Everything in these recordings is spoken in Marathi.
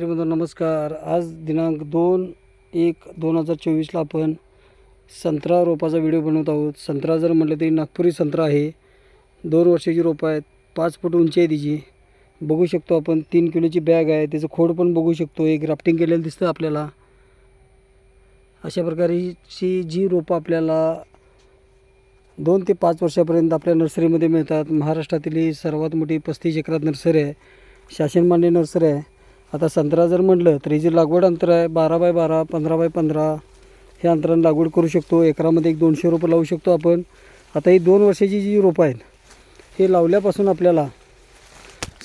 नमस्कार. आज दिनांक दोन एक दोन हजार चोवीसला आपण संत्रा रोपाचा व्हिडिओ बनवत आहोत. संत्रा जर म्हटलं तरी नागपुरी संत्रा आहे. दोन वर्षाची रोपं आहेत. पाच फूट उंची आहे तिची. बघू शकतो आपण तीन किलोची बॅग आहे. त्याचं खोड पण बघू शकतो. एक ग्राफ्टिंग केलेलं दिसतं आपल्याला. अशा प्रकारची जी रोपं आपल्याला दोन ते पाच वर्षापर्यंत आपल्या नर्सरीमध्ये मिळतात. महाराष्ट्रातील ही सर्वात मोठी पस्तीस एकरात नर्सरी आहे. शासनमान्य नर्सरी आहे. आता संत्रा जर म्हटलं तर जे लागवड अंतर आहे बारा बाय बारा पंधरा बाय पंधरा हे अंतरानं लागवड करू शकतो. एकरामध्ये एक दोनशे रोपं लावू शकतो आपण. आता ही दोन वर्षाची जी रोपं आहेत हे लावल्यापासून आपल्याला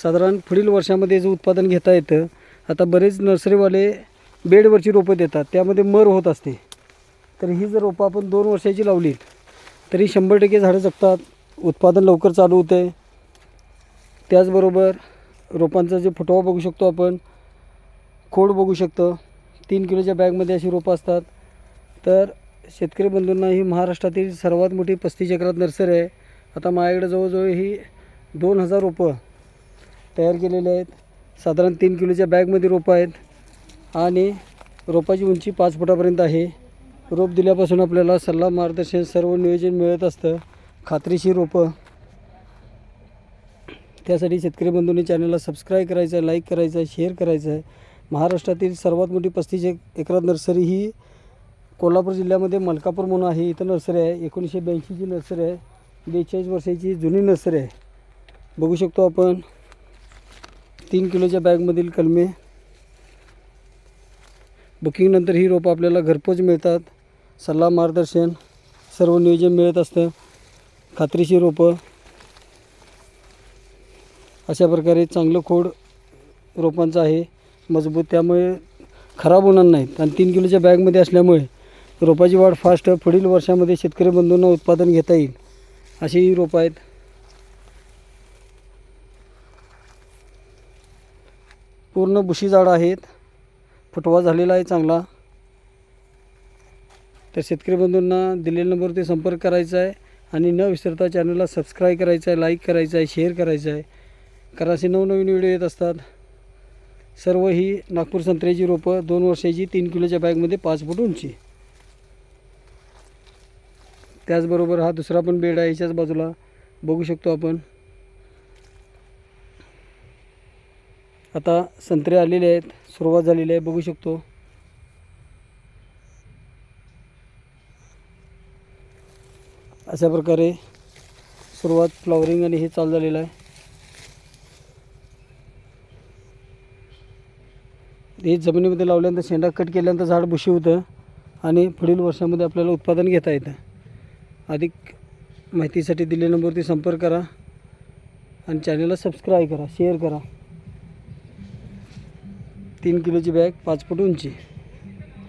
साधारण पुढील वर्षामध्ये जे उत्पादन घेता येतं आता बरेच नर्सरीवाले बेडवरची रोपं देतात. त्यामध्ये मर होत असते. तर ही जर रोपं आपण दोन वर्षाची लावली तरी शंभर टक्के झाडं जगतात. उत्पादन लवकर चालू होतं आहे त्याचबरोबर रोपांचा जे फुटवा बघू शकतो आपण खोड बघू शकतो. तीन किलोच्या बॅगमध्ये अशी रोपं असतात. तर शेतकरी बंधूंना ही महाराष्ट्रातील सर्वात मोठी पस्तीस एकरात नर्सरी आहे. आता माझ्याकडे जवळजवळ ही दोन हजार रोपं तयार केलेले आहेत. साधारण तीन किलोच्या बॅगमध्ये रोपं आहेत. आणि रोपाची उंची पाच फुटापर्यंत आहे. रोप दिल्यापासून आपल्याला सल्ला मार्गदर्शन सर्व नियोजन मिळत असतं. खात्रीशीर रोपं. त्यासाठी शेतकरी बंधूंनी चॅनलला सबस्क्राईब करायचं आहे लाईक करायचं आहे शेअर करायचं. आहे महाराष्ट्रातील सर्वात मोठी पस्तीस एक एकरात नर्सरी ही कोल्हापूर जिल्ह्यामध्ये मलकापूर म्हणून आहे. इथं नर्सरी आहे. एकोणीसशे ब्याऐंशीची नर्सरी आहे. बेचाळीस वर्षाची जुनी नर्सरी आहे. बघू शकतो आपण. तीन किलोच्या बॅगमधील कलमे. बुकिंगनंतर ही रोपं आपल्याला घरपोच मिळतात. सल्ला मार्गदर्शन सर्व नियोजन मिळत असतं. खात्रीची रोपं. अशा प्रकारे चांगलं खोड रोपांचं आहे. मजबूत त्यामुळे खराब होणार नाहीत. आणि तीन किलोच्या बॅगमध्ये असल्यामुळे रोपाची वाढ फास्ट पुढील वर्षामध्ये शेतकरी बंधूंना उत्पादन घेता येईल. अशी ही रोपं आहेत. पूर्ण बुशी झाडं आहेत. फुटवा झालेला आहे चांगला. तर शेतकरी बंधूंना दिलेल्या नंबरवरती संपर्क करायचा आहे. आणि न विसरता चॅनलला सबस्क्राईब करायचं आहे लाईक करायचं आहे शेअर करायचं आहे. कारण असे नवनवीन व्हिडिओ येत असतात. सर्व ही नागपूर संत्र्याची रोपं दोन वर्षाची तीन किलोच्या बॅगमध्ये पाच फूट उंची. त्याचबरोबर हा दुसरा पण बेड आहे याच्याच बाजूला. बघू शकतो आपण. आता संत्रे आलेले आहेत. सुरुवात झालेली आहे. बघू शकतो. अशा प्रकारे सुरुवात फ्लॉवरिंग आणि हे चालू झालेलं आहे. हे जमिनीमध्ये लावल्यानंतर शेंडा कट केल्यानंतर झाड बुशी होतं आणि पुढील वर्षामध्ये आपल्याला उत्पादन घेता येतं. अधिक माहितीसाठी दिलेल्या नंबरवरती संपर्क करा आणि चॅनलला सबस्क्राईब करा शेअर करा. तीन किलोची बॅग पाच फूट उंची.